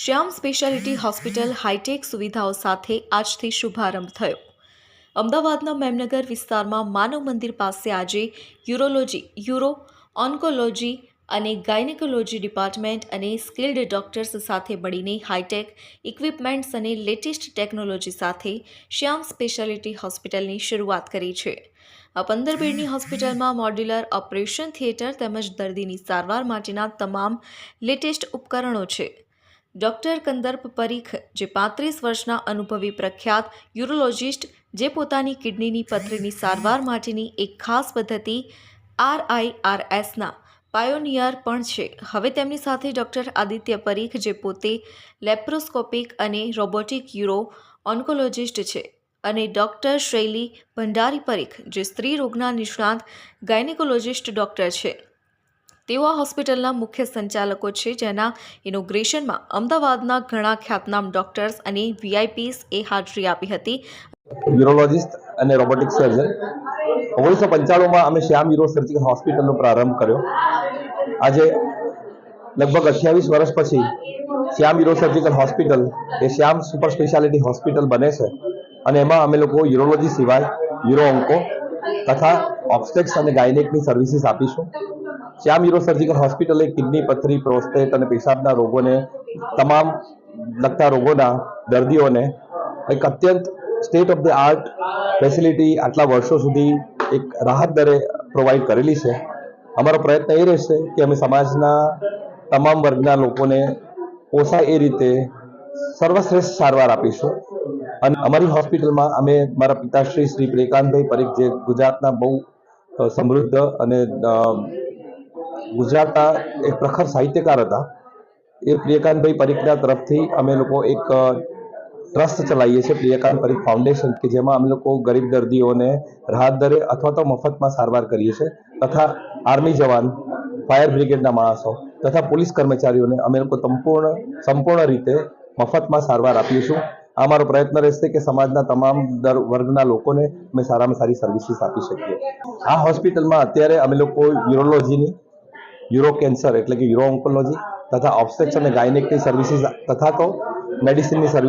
શ્યામ speciality hospital high tech સુવિધાઓ સાથે આજથી શુભારંભ થયો. અમદાવાદના મેમનગર વિસ્તારમાં માનવ મંદિર પાસે આજે યુરોલોજી, યુરો, ઓન્કોલોજી અને ગાયનેકોલોજી ડિપાર્ટમેન્ટ અને સ્કિલ્ડ ડોક્ટર્સ સાથે મળીને હાઈટેક ઇક્વિપમેન્ટ્સ અને લેટેસ્ટ ટેકનોલોજી સાથે શ્યામ સ્પેશિયાલિટી હોસ્પિટલની શરૂઆત કરી છે. આ પંદર બેડની હોસ્પિટલમાં મોડ્યુલર ઓપરેશન થિયેટર તેમજ દર્દીની સારવાર માટેના તમામ લેટેસ્ટ ઉપકરણો છે. ડૉક્ટર કંદર્પ પરીખ, જે પાંત્રીસ વર્ષના અનુભવી પ્રખ્યાત યુરોલોજિસ્ટ, જે પોતાની કિડનીની પથરીની સારવાર માટેની એક ખાસ પદ્ધતિ આરઆઈઆરએસના પાયોનિયર પણ છે. હવે તેમની સાથે ડૉક્ટર આદિત્ય પરીખ, જે પોતે લેપ્રોસ્કોપિક અને રોબોટિક યુરો ઓન્કોલોજિસ્ટ છે અને ડૉક્ટર શૈલી ભંડારી પરીખ, જે સ્ત્રી રોગના નિષ્ણાત ગાયનેકોલોજિસ્ટ ડૉક્ટર છે. તેઓ આ હોસ્પિટલના મુખ્ય સંચાલકો છે જેના ઇનોગ્રેશનમાં અમદાવાદના ઘણા ખ્યાતનામ ડોક્ટર્સ અને વીઆઈપીસ એ હાજરી આપી હતી. યુરોલોજિસ્ટ અને રોબોટિક સર્જન ઓગણીસો પંચાણુંમાં અમે શ્યામ યુરો સર્જિકલ હોસ્પિટલનો પ્રારંભ કર્યો. આજે લગભગ અઠ્યાવીસ વર્ષ પછી શ્યામ યુરો સર્જિકલ હોસ્પિટલ એ શ્યામ સુપર સ્પેશિયાલિટી હોસ્પિટલ બને છે અને એમાં અમે લોકો યુરોલોજી સિવાય યુરો ઓન્કો તથા ઓબ્સ્ટેક્સ અને ગાયનેકની સર્વિસીસ આપીશું. શ્યામ યુરો સર્જિકલ હોસ્પિટલે કિડની પથરી, પ્રોસ્ટેટ અને પેશાબના રોગોને, તમામ લગતા રોગોના દર્દીઓને એક અત્યંત state of the art facility આટલા વર્ષો સુધી એક રાહત દરે પ્રોવાઈડ કરેલી છે. અમારો પ્રયત્ન એ રહેશે કે અમે સમાજના તમામ વર્ગના લોકોને પોસાય એ રીતે સર્વશ્રેષ્ઠ સારવાર આપીશું. અને અમારી હોસ્પિટલમાં અમે મારા પિતાશ્રી શ્રી પ્રેકાંતભાઈ પરીખ જે ગુજરાતના બહુ સમૃદ્ધ અને ગુજરાતના એક પ્રખર સાહિત્યકાર હતા. એ પ્રિયકાંતભાઈ પરીખના તરફથી અમે લોકો એક ટ્રસ્ટ ચલાવીએ છીએ, પ્રિયકાંત પરીખ ફાઉન્ડેશન, કે જેમાં અમે લોકો ગરીબ દર્દીઓને રાહત દરે અથવા તો મફતમાં સારવાર કરીએ છીએ, તથા આર્મી જવાન, ફાયર બ્રિગેડના માણસો, તથા પોલીસ કર્મચારીઓને અમે લોકો સંપૂર્ણ સંપૂર્ણ રીતે મફતમાં સારવાર આપીશું આ મારો પ્રયત્ન રહેશે કે સમાજના તમામ દર વર્ગના લોકોને અમે સારામાં સારી સર્વિસીસ આપી શકીએ. આ હોસ્પિટલમાં અત્યારે અમે લોકો યુરોલોજીની યુરો કેન્સર એટલે કે યુરો ઓન્કોલોજી તથા ઓબ્સ્ટેક્સ અને ગાયનેકની સર્વિસીસ તથા તો મેડિસિનની સર્વિસ